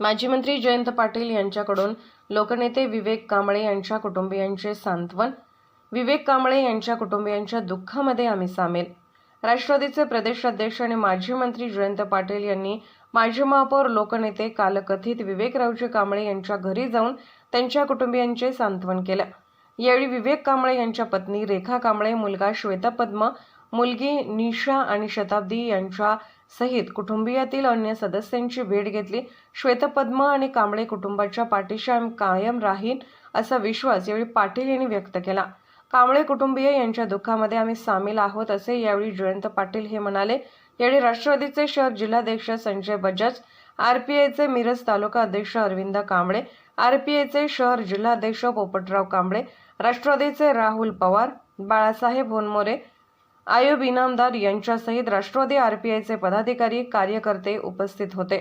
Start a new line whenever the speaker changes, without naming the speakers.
माजी मंत्री जयंत पाटील यांच्याकडून लोकनेते विवेक कांबळे यांच्या कुटुंबियांचे सांत्वन विवेक कांबळे यांच्या कुटुंबियांच्या दुःखामध्ये आम्ही सामील. राष्ट्रवादीचे प्रदेश अध्यक्ष आणि माजी मंत्री जयंत पाटील यांनी माजी महापौर लोकनेते कालकथित विवेकरावजी कांबळे यांच्या घरी जाऊन त्यांच्या कुटुंबियांचे सांत्वन केलं. यावेळी विवेक कांबळे यांच्या पत्नी रेखा कांबळे मुलगा श्वेतपद्म मुलगी निशा आणि शताब्दी यांच्या सहित कुटुंबियातील अन्य सदस्यांची भेट घेतली. श्वेतपद्म आणि कांबळे कुटुंबाच्या पाठीशी आम्ही कायम राहीन असा विश्वास यावेळी पाटील यांनी व्यक्त केला. कांबळे कुटुंबीय यांच्या दुःखामध्ये आम्ही सामील आहोत असे यावेळी जयंत पाटील हे म्हणाले. यावेळी राष्ट्रवादीचे शहर जिल्हाध्यक्ष संजय बजाज आरपीआयचे मिरज तालुका अध्यक्ष अरविंद कांबळे आरपीआयचे शहर जिल्हाध्यक्ष पोपटराव कांबळे राष्ट्रवादीचे राहुल पवार बाळासाहेब होनमोरे आयुब इनामदार यांच्यासहित राष्ट्रवादी आरपीआयचे पदाधिकारी कार्यकर्ते उपस्थित होते.